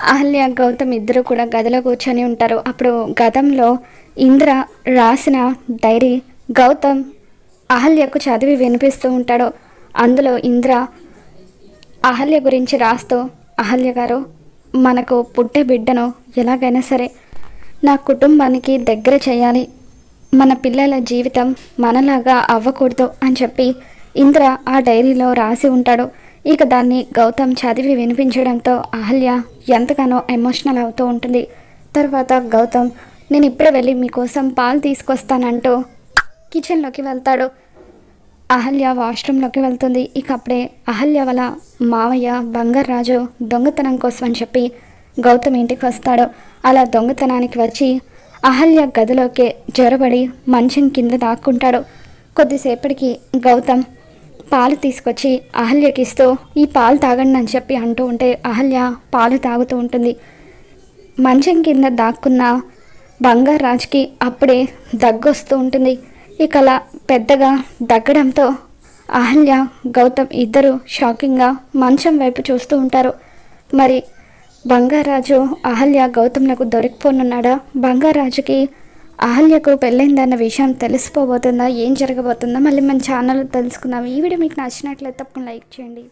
అహల్య గౌతమ్ ఇద్దరు కూడా గదిలో కూర్చొని ఉంటారు. అప్పుడు గతంలో ఇంద్ర రాసిన డైరీ గౌతమ్ అహల్యకు చదివి వినిపిస్తూ ఉంటాడు. అందులో ఇంద్ర అహల్య గురించి రాస్తూ అహల్య గారు మనకు పుట్టే బిడ్డను ఎలాగైనా సరే నా కుటుంబానికి దగ్గర చేయాలి. మన పిల్లల జీవితం మనలాగా అవ్వకూడదు అని చెప్పి ఇంద్ర ఆ డైరీలో రాసి ఉంటాడు. ఇక దాన్ని గౌతమ్ చదివి వినిపించడంతో అహల్య ఎంతగానో ఎమోషనల్ అవుతూ ఉంటుంది. తర్వాత గౌతమ్ నేను ఇప్పుడే వెళ్ళి మీకోసం పాలు తీసుకొస్తానంటూ కిచెన్లోకి వెళ్తాడు. అహల్య వాష్రూమ్లోకి వెళ్తుంది. ఇక అప్పుడే అహల్య వల్ల మావయ్య బంగారాజు దొంగతనం కోసం అని చెప్పి గౌతమ్ ఇంటికి వస్తాడు. అలా దొంగతనానికి వచ్చి అహల్య గదిలోకి జ్వరబడి మంచం కింద దాక్కుంటాడు. కొద్దిసేపటికి గౌతమ్ పాలు తీసుకొచ్చి అహల్యకి ఇస్తూ ఈ పాలు తాగండి అని చెప్పి అంటూ ఉంటే అహల్య పాలు తాగుతూ ఉంటుంది. మంచం కింద దాక్కున్న బంగారాజ్కి అప్పుడే దగ్గొస్తూ ఉంటుంది. ఇక అలా పెద్దగా దగ్గడంతో అహల్య గౌతమ్ ఇద్దరు షాకింగ్గా మంచం వైపు చూస్తూ ఉంటారు. మరి బంగారాజు అహల్య గౌతమ్లకు దొరికిపోనున్నాడా? బంగారాజుకి అహల్యకు పెళ్ళైందన్న విషయం తెలిసిపోబోతుందా? ఏం జరగబోతుందా? మళ్ళీ మన ఛానల్ తెలుసుకుందాం. ఈ వీడియో మీకు నచ్చినట్లయితే తప్పకుండా లైక్ చేయండి.